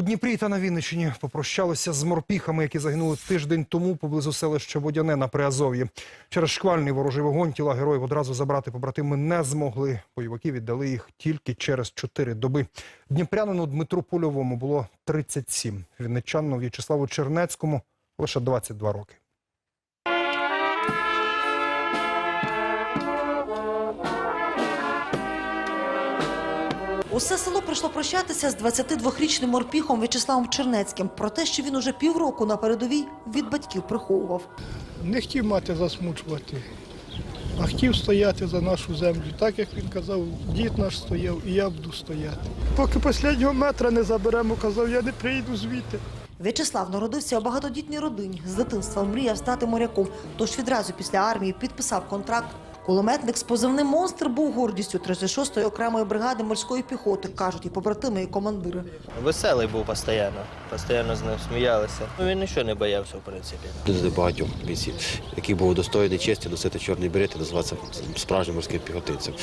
У Дніпрі та на Вінниччині попрощалися з морпіхами, які загинули тиждень тому поблизу селища Водяне на Приазов'ї. Через шквальний ворожий вогонь тіла героїв одразу забрати побратими не змогли. Бойовики віддали їх тільки через чотири доби. Дніпрянину Дмитру Польовому було 37. Вінничанину В'ячеславу Чернецькому лише 22 роки. Усе село прийшло прощатися з 22-річним морпіхом В'ячеславом Чернецьким про те, що він уже півроку на передовій від батьків приховував. Не хотів мати засмучувати, а хотів стояти за нашу землю. Так як він казав, дід наш стояв, і я буду стояти. Поки останнього метра не заберемо, казав, я не прийду звідти. В'ячеслав народився у багатодітній родині. З дитинства мріяв стати моряком. Тож відразу після армії підписав контракт. Кулеметник з позивним монстр був гордістю 36-ї окремої бригади морської піхоти, кажуть і побратими, і командири. Веселий був постійно, постійно з ним сміялися. Ну, Він нічого не боявся, в принципі. Дуже багатьох бійців, які був достойний честі носити чорний берет і називатися справжнім морським піхотинцем.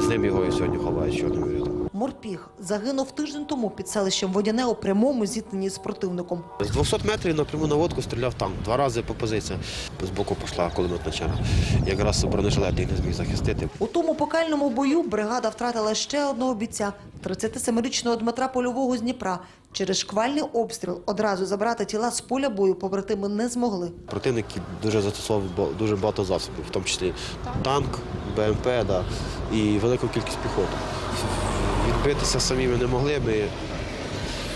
З ним його і сьогодні ховають чорним беретом. Морпіг загинув тиждень тому під селищем Водяне у прямому зіткненні з противником. З 200 метрів напряму на водку стріляв танк. Два рази по позиції. З боку пішла кулеметна чара. Якраз бронежилет їх не зміг захистити. У тому покальному бою бригада втратила ще одного бійця – 37-річного Дмитра Польового з Дніпра. Через шквальний обстріл одразу забрати тіла з поля бою побратими не змогли. Противник дуже застосовував дуже багато засобів, в тому числі танк, БМП да, і велику кількість піхоти. Відбитися самі ми не могли. Ми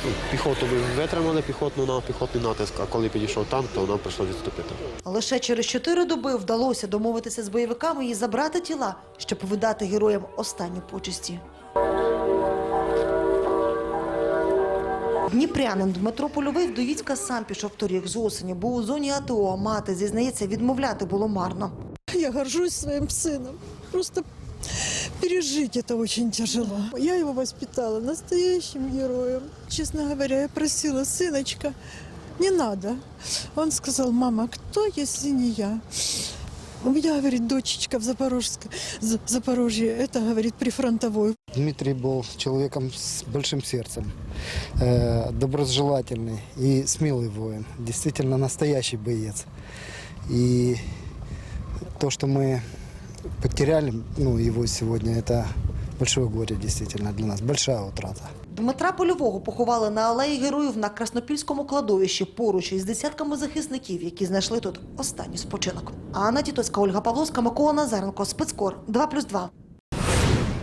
ну, піхоту ми витримали піхотну на піхотний натиск, а коли підійшов танк, то нам прийшлося відступити. Лише через чотири доби вдалося домовитися з бойовиками і забрати тіла, щоб видати героям останні почесті. Дніпрянин Дмитро Польовий в Доїцька сам пішов торік з осені, був у зоні АТО, а мати, зізнається, відмовляти було марно. Я горжусь своим сыном. Просто пережить это очень тяжело. Я его воспитала настоящим героем. Честно говоря, я просила, сыночка, не надо. Он сказал, мама, кто, если не я? У меня, говорит, дочечка в Запорожске, З- Запорожье, это, говорит, прифронтовой. Дмитрий был человеком с большим сердцем, э, доброжелательный и смелый воин, действительно настоящий боец. И то, что мы потеряли ну, его сегодня, это большое горе действительно для нас, большая утрата. Дмитра Польового поховали на алеї героїв на Краснопільському кладовищі поруч із десятками захисників, які знайшли тут останній спочинок. Анна Тітоцька, Ольга Павловська, Микола Назаренко, Спецкор 2+,2.